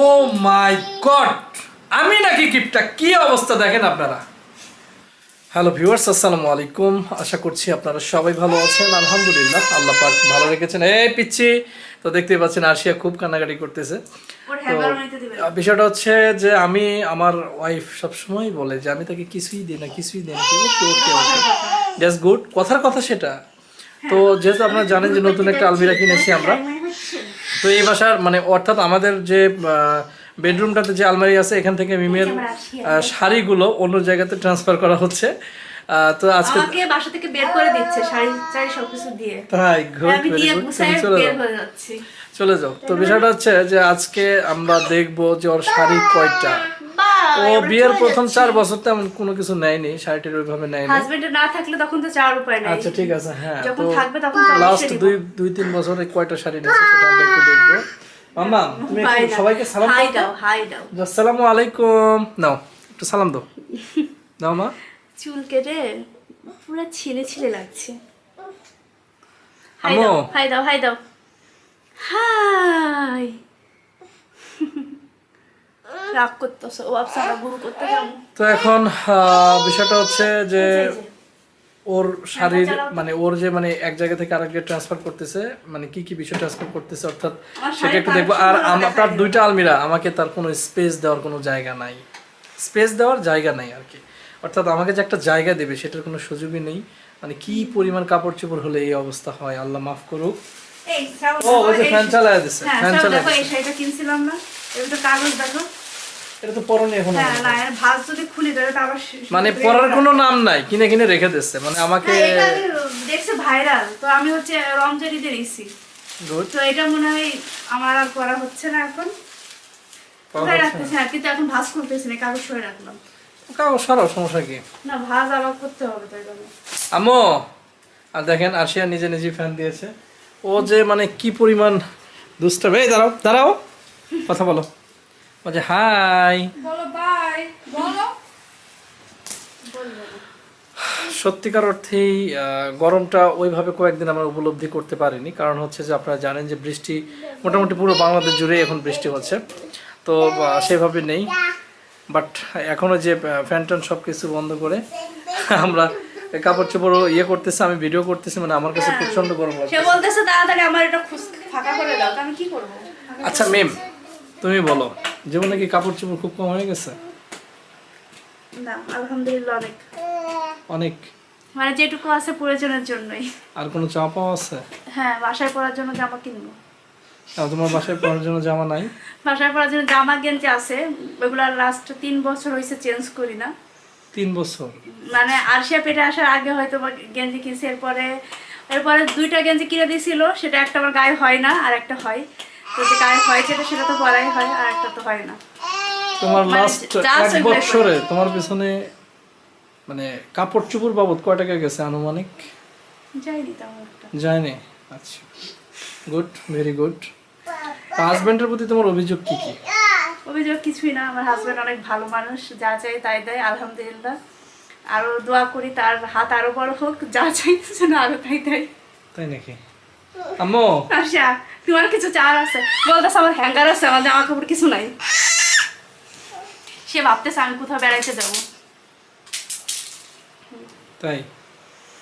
ও মাই god! আমি নাকি কিপটা? কি অবস্থা দেখেন আপনারা? হ্যালো ভিউয়ার্স আসসালামু আলাইকুম। আশা করছি আপনারা সবাই ভালো আছেন। আলহামদুলিল্লাহ আল্লাহ পাক ভালো রেখেছেন। এই পিচ্ছি তো দেখতেই পাচ্ছেন আরশিয়া খুব কান্নাকাটি করতেছে। তো বিষয়টা হচ্ছে যে আমি আমার ওয়াইফ সবসময় বলে যে আমি তাকে কিছুই দিই না কিছুই দিই না ওকে ওকে ওকে জাস্ট গুড কথার কথা সেটা। তো যেহেতু আপনারা জানেন যে নতুন একটা আলমিরা কিনেছি আমরা তো এই বাসার মানে অর্থাৎ আমাদের যে বেডরুমটাতে যে আলমারি আছে এখান থেকে মিমের শাড়িগুলো অন্য জায়গাতে ট্রান্সফার করা হচ্ছে। তো আজকে আমাকে বাসা থেকে বের করে দিচ্ছে শাড়ি টাড়ি সবকিছু দিয়ে। তাই গুড আমি ভেরি দিয়ে গুড চলে বের যাও। হয়ে যাচ্ছি। চলে যাও। তো বিষয়টা হচ্ছে যে আজকে আমরা দেখব যে ওর শাড়ি কয়টা। ও বিয়ের প্রথম চার বছর তেমন কোনো কিছু নেয়নি শাড়িটির ওইভাবে নেয়নি। হাজবেন্ডের না থাকলে তখন তো চাওয়ার উপায় নাই। আচ্ছা ঠিক আছে হ্যাঁ যখন থাকবে তখন লাস্ট দুই দুই তিন বছরে কয়টা শাড়ি নিয়েছে সেটা আমরা একটু দেখব। মাম্মা তুমি সবাইকে সালাম হাই দাও হাই দাও। আসসালামু আলাইকুম। নাও একটু সালাম দাও। দাও মা। চুল কেটে পুরো ছিলে ছিলে লাগছে। হাই দাও হাই দাও হাই দাও। হাই। রাগ করতেছো ও গুরু করতে যাব। তো এখন বিষয়টা হচ্ছে যে ওর তো। মানে ওর যে মানে এক জায়গা থেকে আরেক জায়গায় ট্রান্সফার করতেছে মানে কি কি বিষয় ট্রান্সফার করতেছে অর্থাৎ সেটা একটু দেখব। আর তার দুইটা আলমিরা আমাকে তার কোনো স্পেস দেওয়ার কোনো জায়গা নাই। স্পেস দেওয়ার জায়গা নাই আর কি। অর্থাৎ আমাকে যে একটা জায়গা দেবে সেটার কোনো সুযোগই নেই। মানে কি পরিমাণ কাপড় চোপড় হলে এই অবস্থা হয় আল্লাহ মাফ করুক। ও ওই যে ফ্যান চালায় দিছে ফ্যান চালায় দেখো এই দিছে কিনছিলাম না তো কাগজ দেখো। এটা তো পরনে এখন হ্যাঁ না এর ভাঁজ যদি খুলে দেবে আবার মানে পরার কোনো নাম নাই কিনে কিনে রেখে দিচ্ছে। মানে আমাকে হ্যাঁ, এটা আমি দেখছি ভাইরাল। তো আমি হচ্ছে রমজানিতে তো এটা মনে হয় আমার আর করা হচ্ছে না এখন। কোথায় রাখতেছি কিন্তু এখন ভাঁজ করতেছি না কাগজ সরে রাখলাম। কাগজ সরাও সমস্যা কি? না ভাঁজ আবার করতে হবে তাই আর দেখেন আশিয়া নিজে নিজে ফ্যান দিয়েছে। ও যে মানে কি পরিমাণ দুষ্ট এই দাঁড়াও দাঁড়াও। কথা বলো। বলছে হাই। সত্যিকার অর্থেই গরমটা ওইভাবে কয়েকদিন আমরা উপলব্ধি করতে পারিনি। কারণ হচ্ছে যে আপনারা জানেন যে বৃষ্টি মোটামুটি পুরো বাংলাদেশ জুড়ে এখন বৃষ্টি হচ্ছে। তো সেভাবে নেই। বাট এখনও যে ফ্যান ট্যান সব কিছু বন্ধ করে আমরা কাপড় চোপড় ইয়ে করতেছি আমি ভিডিও করতেছি মানে আমার কাছে প্রচণ্ড গরম লাগছে সে বলতেছে তাড়াতাড়ি আমার এটা ফাঁকা করে দাও আমি কি করব? আচ্ছা মেম তুমি বলো। জীবনে কি কাপড় চোপড় খুব কম হয়ে গেছে? না আলহামদুলিল্লাহ অনেক। অনেক? মানে যেটুকু আছে প্রয়োজনের জন্যই। আর কোনো চাওয়া আছে? হ্যাঁ বাসায় পরার জন্য জামা কিনবো। তোমার বাসায় পরার জন্য জামা নাই? বাসায় পরার জন্য জামা গেঞ্জি আছে ওগুলো লাস্ট তিন বছর হয়েছে চেঞ্জ করি না। তিন বছর? মানে আরশিয়া পেটে আসার আগে হয়তো গেঞ্জি কিনছি এরপরে এরপরে দুইটা গেঞ্জি কিনে দিয়েছিল সেটা একটা আমার গায়ে হয় না আর একটা হয়। তো যে হয় যেটা সেটা তো পরাই হয় আর একটা তো হয় না। তোমার মানে লাস্ট এক বছরে তোমার পিছনে মানে কাপড় চোপড় বাবদ কয় টাকা গেছে আনুমানিক? যাইনি তেমন একটা। যায়নি? আচ্ছা। গুড ভেরি গুড হাজবেন্ডের প্রতি তোমার অভিযোগ কি কি? অভিযোগ কিছুই না আমার হাজব্যান্ড অনেক ভালো মানুষ যা চাই তাই দেয় আলহামদুলিল্লাহ। আরও দোয়া করি তার হাত আরও বড় হোক যা চাই যেন আরও তাই দেয়। তাই নাকি? আম্মু। আচ্ছা তোমার কিছু চার আছে? বলতেছে আমার হ্যাঙ্গার আছে আমার জামা কাপড় কিছু নাই। সে ভাবতেছে আমি কোথাও বেড়াইতে যাব। তাই?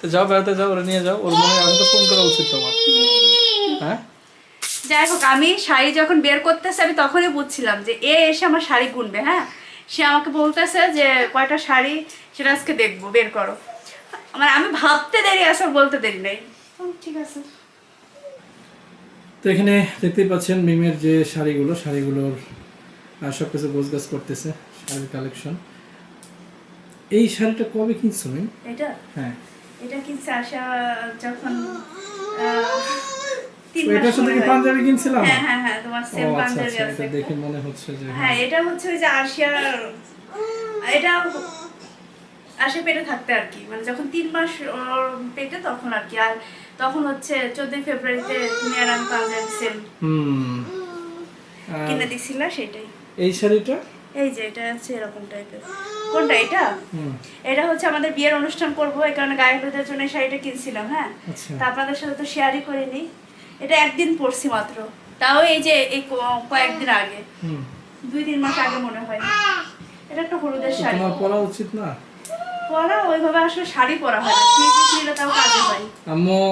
তো যাও বেড়াতে যাও ওরা নিয়ে যাও। ওর মনে এখন তো ফোন করা উচিত তোমার। হ্যাঁ? যাই হোক আমি শাড়ি যখন বের করতেছে আমি তখনই বুঝছিলাম যে এ এসে আমার শাড়ি গুনবে হ্যাঁ? সে আমাকে বলতেছে যে কয়টা শাড়ি? সেটা আজকে দেখব বের করো। মানে আমি ভাবতে দেরি আছে বলতে দেরি নেই। ঠিক আছে। তো এখানে দেখতেই পাচ্ছেন মিমের যে শাড়িগুলো শাড়িগুলোর সব কিছু গোছগাছ করতেছে শাড়ির কালেকশন এই শাড়িটা কবে কিনছো মিম? এটা? হ্যাঁ। এটা কিনছে আশা যখন কি পাঞ্জাবি কিনছিলাম? হ্যাঁ হ্যাঁ হ্যাঁ তোমার সেম আচ্ছা পাঞ্জাবি আচ্ছা আছে। এটা দেখে মনে হচ্ছে যে হ্যাঁ। এটা হচ্ছে ওই যে আরশিয়ার এটা আশে পেটে থাকতে আর কি। মানে যখন তিন মাস পেটে তখন আর কি। আর তখন হচ্ছে চোদ্দই ফেব্রুয়ারিতে তুমি আর আমি পাঞ্জাবি সেম কিনে দিছিল সেটাই। এই শাড়িটা? এই যে এটা আছে এরকম টাইপের কোনটা এটা? এটা হচ্ছে আমাদের বিয়ের অনুষ্ঠান করব এই কারণে গায়ে হলুদের জন্য শাড়িটা কিনছিলাম হ্যাঁ? আচ্ছা। তা আপনাদের সাথে তো শেয়ারই করিনি। এটা একদিন পরছি মাত্র। তাও এই যে এই কয়েকদিন আগে। হুম। দুই তিন মাস আগে মনে হয়। এটা একটা হলুদের শাড়ি তোমার পরা উচিত না? পরা ওইভাবে আসলে শাড়ি পরা হয় না। পিস নিলে তাও কাজে হয় আম্মু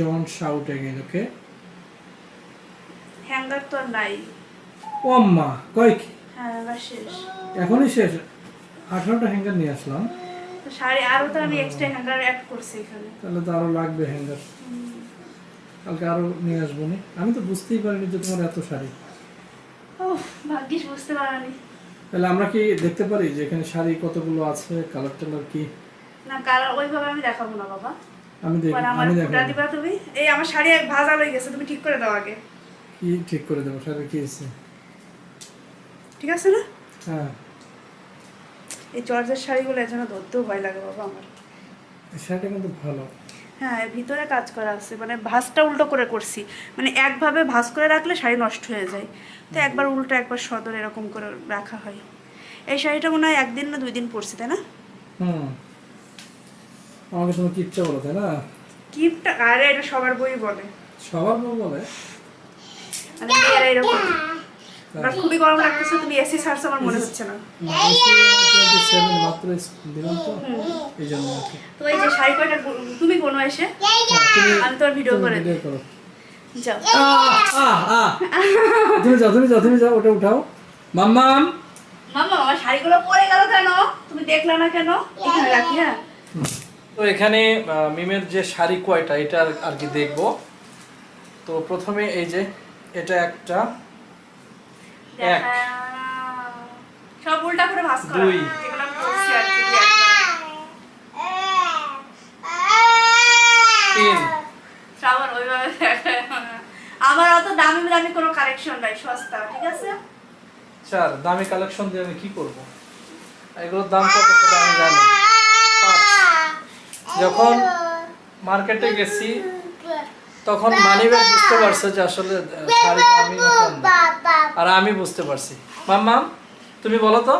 don't shout again okay hanger তো আর নাই। ও আম্মা কয় কি? হ্যাঁ শেষ। এখনই শেষ। আঠারোটা হ্যাঙ্গার নিয়ে আসলাম। শাড়ি আরও তো আমি এক্সট্রা হ্যাঙ্গার অ্যাড করছি এখানে। তাহলে তো আরও লাগবে হ্যাঙ্গার। কালকে আরও নিয়ে আসব আমি তো বুঝতেই পারিনি যে তোমার এত শাড়ি। ও ভাগ্যিস বুঝতে পারিনি। তাহলে আমরা কি দেখতে পারি যে এখানে শাড়ি কতগুলো আছে? কালার টালার কি? না কালার ওইভাবে আমি দেখাবো না বাবা। আমি আমি ফুটা দেখাবো দিবা তুমি। এই আমার শাড়ি এক ভাজা হয়ে গেছে তুমি ঠিক করে দাও আগে। কি ঠিক করে দেবো? শাড়ি কি আছে ঠিক আছে না? হ্যাঁ। এই জর্জের শাড়িগুলো এর জন্য ধরতেও ভয় লাগে বাবা আমার। এই শাড়িটা কিন্তু ভালো। হ্যাঁ ভিতরে কাজ করা আছে। মানে ভাঁজটা উল্টো করে করছি। মানে একভাবে ভাঁজ করে রাখলে শাড়ি নষ্ট হয়ে যায়। তো একবার উল্টো একবার সদর এরকম করে রাখা হয়। এই শাড়িটা মনে হয় একদিন না দুই দিন পরছি তাই না? হুম। আমাকে তুমি কিপটা বলো তাই না? কিপটা? আরে এটা সবার বই বলে। সবার বউ বলে? মানে এরকম। আমার খুবই গরম লাগতেছে তুমি এসি ছাড়ছো আমার মনে হচ্ছে না। মাত্র দিলাম তো এই জন্য তো এই যে শাড়ি কয়টা তুমি কোনো এসে? আমি তোমার ভিডিও করে যাও। আহ, আহ, আহ। তুমি যাও তুমি যাও তুমি যাও ওটা উঠাও। মাম্মাম। মামা আমার শাড়িগুলো পরে গেল কেন? তুমি দেখলে না কেন? এখানে রাখি হ্যাঁ। তো এখানে মিমের যে শাড়ি কয়টা এটা আর কি দেখব। তো প্রথমে এই যে এটা একটা। এক। সব উল্টা করে ভাঁজ করা। দুই। যেগুলো আমি আর কি তিন। শ্রাবণ ওইভাবে আমার অত দামি দামি কোনো কালেকশন নাই সস্তা ঠিক আছে? চার দামি কালেকশন দিয়ে আমি কি করব? এগুলোর দাম কত আমি জানি যখন মার্কেটে গেছি তখন মানিব্যাগ বুঝতে পারছে যে আসলে শাড়ি। আর আমি বুঝতে পারছি। মাম্মাম তুমি বলো তো?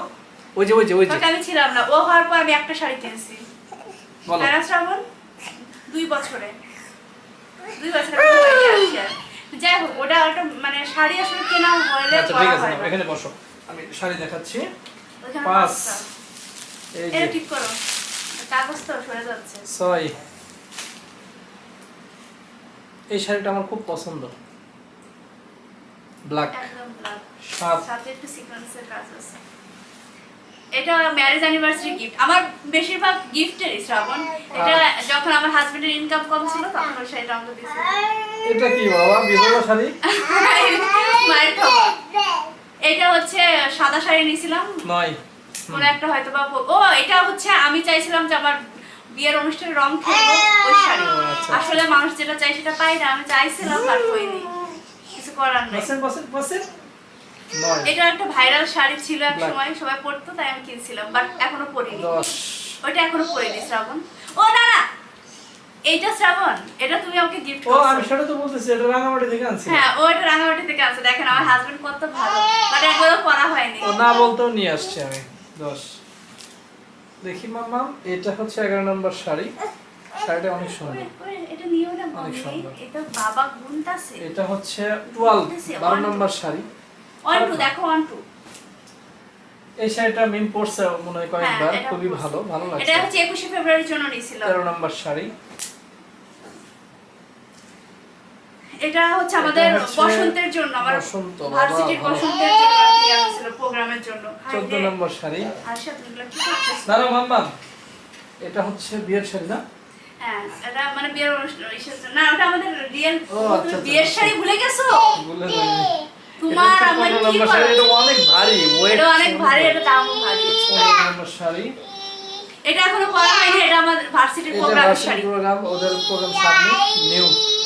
ওই যে ওই যে ওই যে। আমি ছিলাম না। ও হওয়ার পর আমি একটা শাড়ি কিনছি। বলো। শ্রাবণ দুই বছরে। দুই বছরে একটা। যাই হোক ওটা ওটা মানে শাড়ি আসলে কেনা হলে আচ্ছা ঠিক আছে। এখানে বসো। আমি শাড়ি দেখাচ্ছি। পাঁচ এই যে। ঠিক করো। কাগজ তো সরে যাচ্ছে। ছয়। এই শাড়িটা আমার খুব পছন্দ। ব্ল্যাক সাথে একটু সিকোয়েন্সের কাজ আছে। এটা ম্যারেজ অ্যানিভার্সারি গিফট আমার বেশিরভাগ গিফটেরই শ্রাবণ। এটা যখন আমার হাজবেন্ডের ইনকাম কম ছিল তখন ওই শাড়িটা আমাকে দিয়েছিল এটা কি বাবা? বিধবা শাড়ি? মায়ের খাওয়া এটা হচ্ছে সাদা শাড়ি নিয়েছিলাম। নয়। কোনো একটা হয়তো বা ও এটা হচ্ছে আমি চাইছিলাম যে আমার বিয়ের অনুষ্ঠানে রং খেলব ওই শাড়ি আচ্ছা। আসলে মানুষ যেটা চাই সেটা পাই না আমি চাইছিলাম বাট হয়নি। কিছু করার নেই। এটা একটা ভাইরাল শাড়ি ছিল এক সময় সবাই পরতো তাই আমি কিনছিলাম বাট এখনও পরিনি। ওইটা এখনও পরিনি শ্রাবণ। ও না না! এইটা শ্রাবণ এটা তুমি আমাকে গিফট ও আমি সেটা তো বলতেছি এটা রাঙামাটি থেকে আনছি। হ্যাঁ ও এটা রাঙামাটি থেকে আছে দেখেন আমার হাজবেন্ড কত ভালো বাট একবারও পরা হয়নি। ও না বলতেও নিয়ে আসছি আমি। দশ। দেখি মাম্মা এটা হচ্ছে এগারো নম্বর শাড়ি। শাড়িটা অনেক সুন্দর। অনেক সুন্দর। এটা হচ্ছে টুয়েলভ বারো নম্বর শাড়ি। দেখো এই শাড়িটা মিম পরছে মনে হয় কয়েকবার খুবই ভালো ভালো লাগছে। এটা হচ্ছে একুশে ফেব্রুয়ারির জন্য নিয়েছিল। তেরো নম্বর শাড়ি। এটা হচ্ছে আমাদের বসন্তের জন্য আমার বসন্ত, ভার্সিটির বসন্তের জন্য দেওয়া হয়েছিল প্রোগ্রামের জন্য। হায় চোদ্দ রে। নম্বর শাড়ি। আশা তুমি কি করতেছো? দাঁড়া মাম্মাম এটা হচ্ছে বিয়ের শাড়ি না? হ্যাঁ এটা মানে বিয়ের অনুষ্ঠান না ওটা আমাদের রিয়েল ও, আচ্ছা, আচ্ছা, বিয়ের আচ্ছা। শাড়ি ভুলে গেছো? বলে তোমার আমার কি নম্বর এটা অনেক ভারী ওয়েট এটা অনেক ভারী এটা দামও ভারী। নম্বর শাড়ি। এটা এখনও পরা হয়নি এটা আমাদের ভার্সিটির প্রোগ্রামের ভার্সিটি শাড়ি। প্রোগ্রাম ওদের প্রোগ্রাম সামনে নিউ হ্যাঁ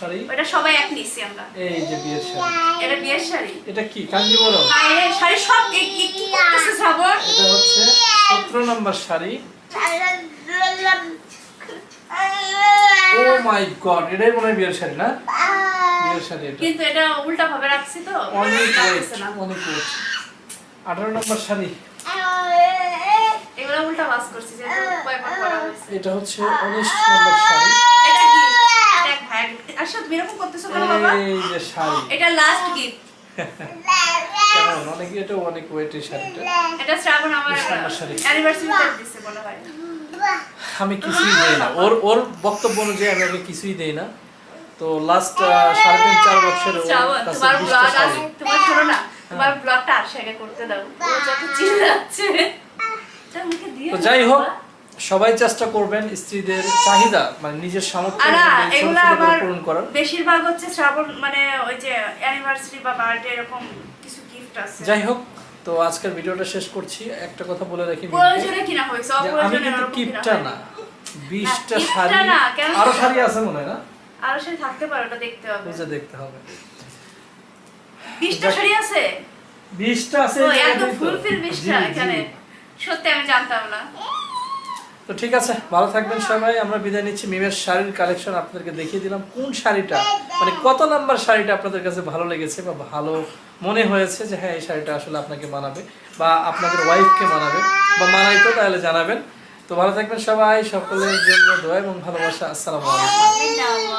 শাড়ি? ওটা সবাই এক নিচ্ছি আমরা। এই যে বিয়ের শাড়ি। এটা বিয়ের শাড়ি। এটা কি? কাঞ্জিবরম বাইরে শাড়ি সব কি কি কি করতেছে শ্রাবণ এটা হচ্ছে সতেরো নম্বর শাড়ি। ও মাই গড এটাই মনে হয় বিয়ের শাড়ি না? বিয়ের শাড়ি এটা। কিন্তু এটা উল্টা ভাবে রাখছি তো। অনেক আঠারো নম্বর শাড়ি। এগুলো উল্টা বাস করছি যে কয়েকবার করা হয়েছে। এটা হচ্ছে উনিশ নম্বর শাড়ি। এক আচ্ছা তুমি এরকম করতেছো কেন বাবা? এই যে শাড়ি। এটা লাস্ট গিফট কেমন? অনেক এটা অনেক ওয়েটের শাড়িটা। এটা শ্রাবণ আমার অ্যানিভার্সারিতে দিচ্ছে হয়। আমি কিছুই দেই না। ওর ওর বক্তব্য অনুযায়ী আমি ওকে কিছুই দেই না। তো লাস্ট সাড়ে তিন চার বছর ওর শ্রাবণ কাছে তোমার ব্লগ তোমার শোনো না তোমার ব্লগটা আশাকে করতে দাও। ও যত চিল্লাচ্ছে। তা যাই হোক। সবাই চেষ্টা করবেন স্ত্রীদের চাহিদা মানে নিজের সামর্থ্য পূরণ করার। বেশিরভাগ হচ্ছে শ্রাবণ মানে ওই যে অ্যানিভার্সারি বা বার্থডে এরকম কিছু গিফট আছে। যাই হোক তো আজকের ভিডিওটা শেষ করছি। একটা কথা বলে রাখি প্রয়োজনে কিনা হয়েছে যে আমি কিন্তু কিপটা না। বিশটা কিপটা শাড়ি না, আরও শাড়ি আছে মনে হয় না? আরও সে থাকতে পারে ওটা দেখতে হবে। বুঝে দেখতে হবে। বিশটা যাক। শাড়ি আছে? বিশটা আছে ও এই একদম। ফুলফিল জি, বিশটা জি। এখানে। সত্যি আমি জানতাম না। তো ঠিক আছে, ভালো থাকবেন সবাই। আমরা বিদায় নিচ্ছি। মিমের শাড়ির কালেকশন আপনাদেরকে দেখিয়ে দিলাম। কোন শাড়িটা? মানে কত নাম্বার শাড়িটা আপনাদের কাছে ভালো লেগেছে বা ভালো মনে হয়েছে যে হ্যাঁ এই শাড়িটা আসলে আপনাকে মানাবে বা আপনাদের ওয়াইফকে মানাবে বা মানাইতো, তাহলে জানাবেন। তো ভালো থাকবেন সবাই। সকলের জন্য দোয়া এবং ভালোবাসা। আসসালামু আলাইকুম।